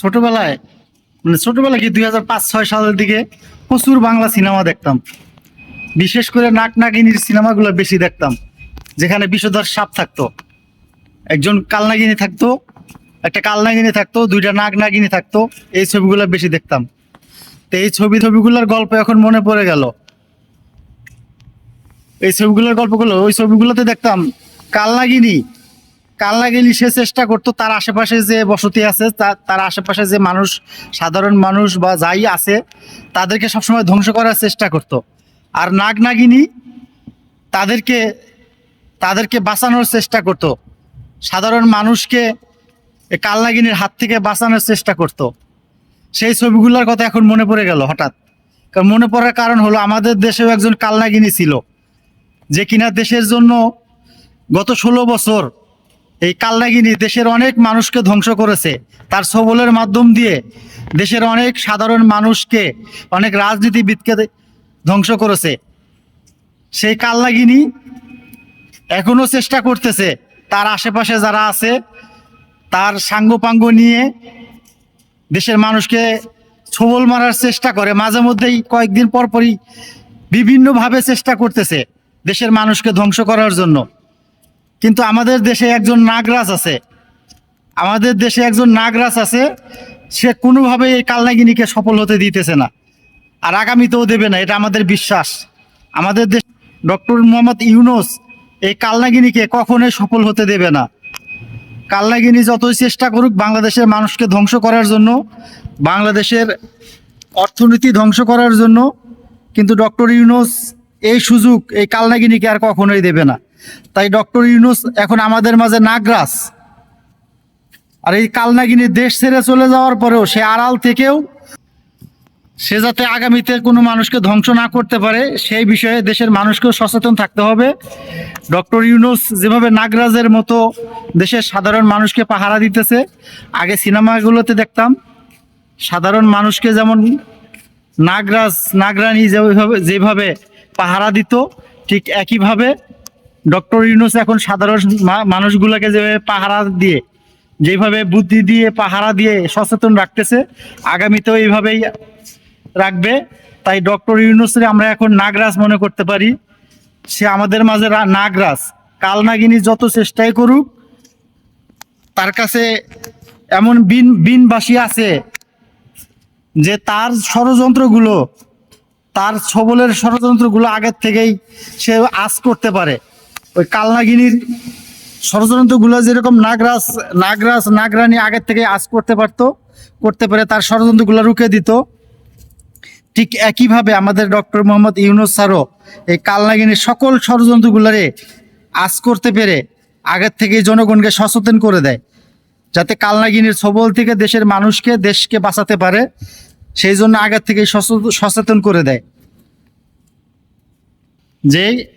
ছোটবেলায় মানে ছোটবেলায় কি দুই হাজার পাঁচ, ছয় সালের দিকে প্রচুর বাংলা সিনেমা দেখতাম। বিশেষ করে নাক নাগিনীর সিনেমাগুলো বেশি দেখতাম, যেখানে বিষধর সাপ থাকতো। একজন কালনাগিনী থাকতো, একটা কালনাগিনী থাকতো, দুইটা নাগ নাগিনী থাকতো, এই ছবিগুলো বেশি দেখতাম। তো এই ছবি ছবিগুলোর গল্প এখন মনে পড়ে গেল। এই ছবিগুলোর গল্পগুলো, ওই ছবিগুলোতে দেখতাম কালনাগিনী কালনাগিনী সে চেষ্টা করতো, তার আশেপাশে যে বসতি আছে তার আশেপাশে যে মানুষ, সাধারণ মানুষ বা যাই আছে, তাদেরকে সবসময় ধ্বংস করার চেষ্টা করতো। আর নাগ নাগিনী তাদেরকে তাদেরকে বাঁচানোর চেষ্টা করতো। সাধারণ মানুষকে কালনাগিনীর হাত থেকে বাঁচানোর চেষ্টা করতো। সেই ছবিগুলোর কথা এখন মনে পড়ে গেল হঠাৎ। কারণ মনে পড়ার কারণ হলো, আমাদের দেশেও একজন কালনাগিনী ছিল, যে কিনা দেশের জন্য গত ষোলো বছর এই কালনাগিনী দেশের অনেক মানুষকে ধ্বংস করেছে। তার সবলের মাধ্যম দিয়ে দেশের অনেক সাধারণ মানুষকে, অনেক রাজনীতিবিদকে ধ্বংস করেছে। সেই কালনাগিনী এখনও চেষ্টা করতেছে। তার আশেপাশে যারা আছে, তার সাঙ্গপাঙ্গ নিয়ে দেশের মানুষকে ছবল মারার চেষ্টা করে। মাঝে মধ্যেই কয়েকদিন পরপরই বিভিন্নভাবে চেষ্টা করতেছে দেশের মানুষকে ধ্বংস করার জন্য। কিন্তু আমাদের দেশে একজন নাগরাজ আছে। আমাদের দেশে একজন নাগরাজ আছে, সে কোনোভাবে এই কালনাগিনীকে সফল হতে দিতেছে না। আর আগামীতেও দেবে না, এটা আমাদের বিশ্বাস। আমাদের দেশ ডক্টর মোহাম্মদ ইউনুস এই কালনাগিনীকে কখনোই সফল হতে দেবে না। কালনাগিনী যতই চেষ্টা করুক বাংলাদেশের মানুষকে ধ্বংস করার জন্য, বাংলাদেশের অর্থনীতি ধ্বংস করার জন্য, কিন্তু ডক্টর ইউনুস এই সুযোগ, এই কালনাগিনীকে আর কখনোই দেবে না। তাই ডক্টর ইউনুস এখন আমাদের মাঝে নাগরাস আর এই কালনাগিনী দেশ ছেড়ে চলে যাওয়ার পরেও সে আড়াল থেকেও সে যাতে আগামীতে কোনো মানুষকে ধ্বংস না করতে পারে, সেই বিষয়ে দেশের মানুষকেও সচেতন থাকতে হবে। ডক্টর ইউনুস যেভাবে নাগরাজের মতো দেশের সাধারণ মানুষকে পাহারা দিতেছে, আগে সিনেমাগুলোতে দেখতাম, সাধারণ মানুষকে যেমন নাগরাজ, নাগরানী যেভাবে যেভাবে পাহারা দিত, ঠিক একইভাবে ডক্টর ইউনুস এখন সাধারণ মানুষগুলোকে যেভাবে পাহারা দিয়ে, যেভাবে বুদ্ধি দিয়ে পাহারা দিয়ে সচেতন রাখতেছে, আগামীতেও এইভাবেই রাখবে। তাই ডক্টর ইউনুসরে আমরা এখন নাগরাজ মনে করতে পারি। সে আমাদের মাঝে নাগরাজ। কালনাগিনী যত চেষ্টাই করুক, তার কাছে এমন বিন বিনবাসী আছে যে তার ষড়যন্ত্রগুলো, তার ছবলের ষড়যন্ত্রগুলো আগের থেকেই সে আজ করতে পারে। ওই কালনাগিনীর ষড়যন্ত্রগুলো যেরকম নাগরাজ নাগরাজ, নাগরানী আগের থেকে আজ করতে পারতো, করতে পারে তার ষড়যন্ত্রগুলো রুখে দিত। ঠিক একইভাবে আমাদের ডক্টর মোহাম্মদ ইউনুস স্যারও এই কালনাগিনীর সকল ষড়যন্ত্রগুলোরে আজ করতে পেরে আগের থেকেই জনগণকে সচেতন করে দেয়, যাতে কালনাগিনীর ছবল থেকে দেশের মানুষকে, দেশকে বাঁচাতে পারে, সেই জন্য আগের সচেত- সচেতন করে দেয়। যে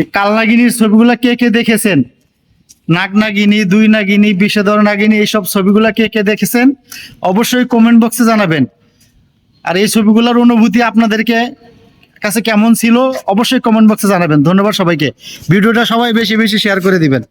এই কালনাগিনীর ছবিগুলো কে কে দেখেছেন? নাগ নাগিনী দুই নাগিনী বিষধর নাগিনী, এইসব ছবিগুলো কে কে দেখেছেন? অবশ্যই কমেন্ট বক্সে জানাবেন। আর এই ছবিগুলোর অনুভূতি আপনাদেরকে কাছে কেমন ছিল, অবশ্যই কমেন্ট বক্সে জানাবেন। ধন্যবাদ সবাইকে। ভিডিওটা সবাই বেশি বেশি শেয়ার করে দিবেন।